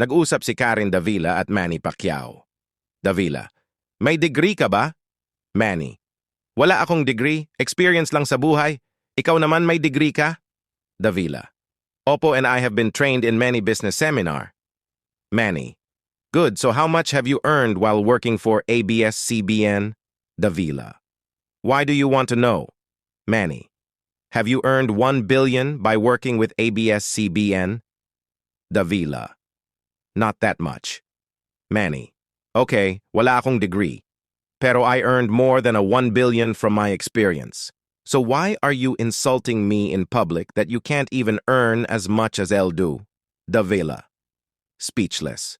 Nag-usap si Karen Davila at Manny Pacquiao. Davila, may degree ka ba? Manny, wala akong degree, experience lang sa buhay. Ikaw naman may degree ka? Davila, Opo and I have been trained in many business seminar. Manny, good, so how much have you earned while working for ABS-CBN? Davila, why do you want to know? Manny, have you earned 1 billion by working with ABS-CBN? Davila, not that much. Manny, okay, wala akong degree. Pero I earned more than a 1 billion from my experience. So why are you insulting me in public that you can't even earn as much as El do? Davila, speechless.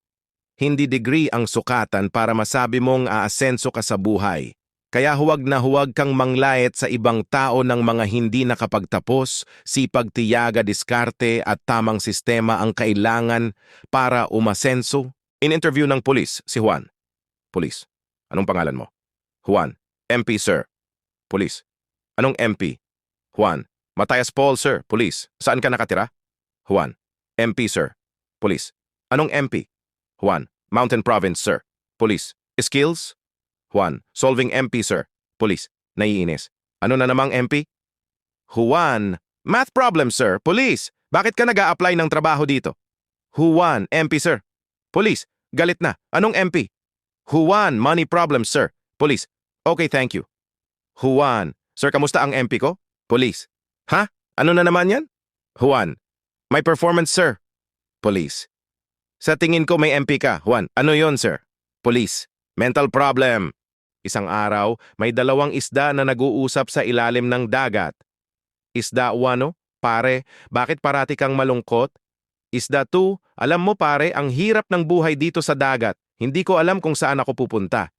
Hindi degree ang sukatan para masabi mong aasenso ka sa buhay. Kaya huwag na huwag kang manglait sa ibang tao ng mga hindi nakapagtapos, sipag tiyaga diskarte at tamang sistema ang kailangan para umasenso. In interview ng pulis, si Juan. Pulis, anong pangalan mo? Juan, MP sir. Pulis, anong MP? Juan, Matayas Paul sir, pulis. Saan ka nakatira? Juan, MP sir. Pulis, anong MP? Juan, Mountain Province sir. Pulis, skills? Juan, solving MP, sir. Police, naiinis. Ano na namang MP? Juan, math problem, sir. Police, bakit ka nag apply ng trabaho dito? Juan, MP, sir. Police, galit na. Anong MP? Juan, money problem, sir. Police, okay, thank you. Juan, sir, kamusta ang MP ko? Police, ha? Ano na naman yan? Juan, my performance, sir. Police, sa tingin ko may MP ka. Juan, ano yon, sir? Police, mental problem. Isang araw, may dalawang isda na nag-uusap sa ilalim ng dagat. Isda 1, pare, bakit parati kang malungkot? Isda 2, alam mo pare, ang hirap ng buhay dito sa dagat. Hindi ko alam kung saan ako pupunta.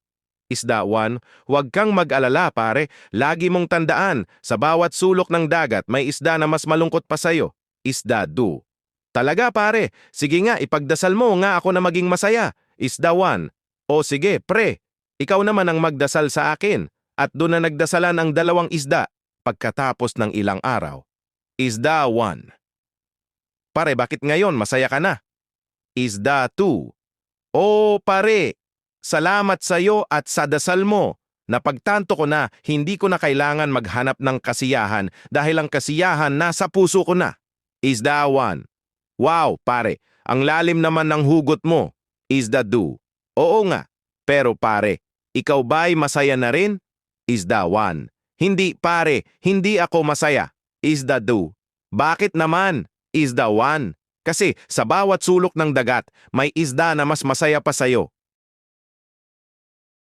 Isda 1, huwag kang mag-alala pare, lagi mong tandaan, sa bawat sulok ng dagat may isda na mas malungkot pa sa'yo. Isda 2. Talaga pare, sige nga ipagdasal mo nga ako na maging masaya. Isda 1. O sige, pre, ikaw naman ang magdasal sa akin at doon na nagdasalan ang dalawang isda pagkatapos ng ilang araw. Isda 1. Pare, bakit ngayon masaya ka na? Isda 2. O pare, salamat sa iyo at sa dasal mo. Napagtanto ko na hindi ko na kailangan maghanap ng kasiyahan dahil ang kasiyahan nasa puso ko na. Isda 1. Wow, pare, ang lalim naman ng hugot mo. Isda 2. Oo nga, pero pare, ikaw ba'y masaya na rin? Isda 1. Hindi pare, hindi ako masaya. Isda 2. Bakit naman? Isda 1. Kasi sa bawat sulok ng dagat, may isda na mas masaya pa sa'yo.